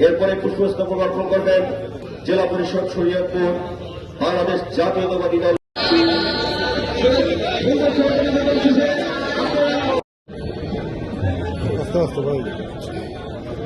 এরপরে পুষ্পস্তবক অর্পণ করবেন জেলা পরিষদ শরীয়তপুর বাংলাদেশ জাতীয়তাবাদী দল। আস্তে আস্তে ভাই।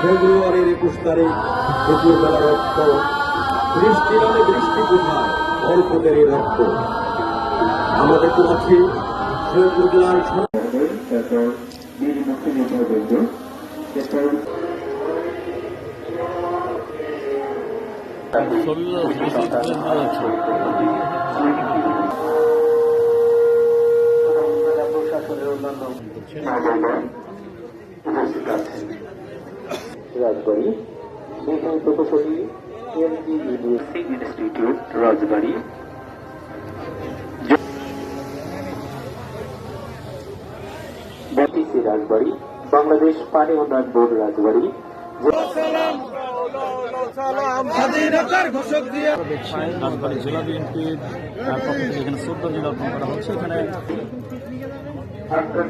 ফেব্রুয়ারির একুশ তারিখ দুপুরবেলা রক্ত, বৃষ্টি নামে বৃষ্টি কোথায় অল্পদেরই রক্ত। আমাদের তো আছে সৈয়দপুর জেলার তারপর এরপর রাজবাড়ি বিধান প্রকৌশলী এমজি ইউনিভার্সিটি ইনস্টিটিউট রাজবাড়ি বাতিসি রাজবাড়ি বাংলাদেশ পানি উন্নয়ন বোর্ড রাজবাড়ি রাজবাড়ী জেলা বিএনপির পক্ষ থেকে এখানে চোদ্দ জেলা করা হচ্ছে। এখানে আক্তার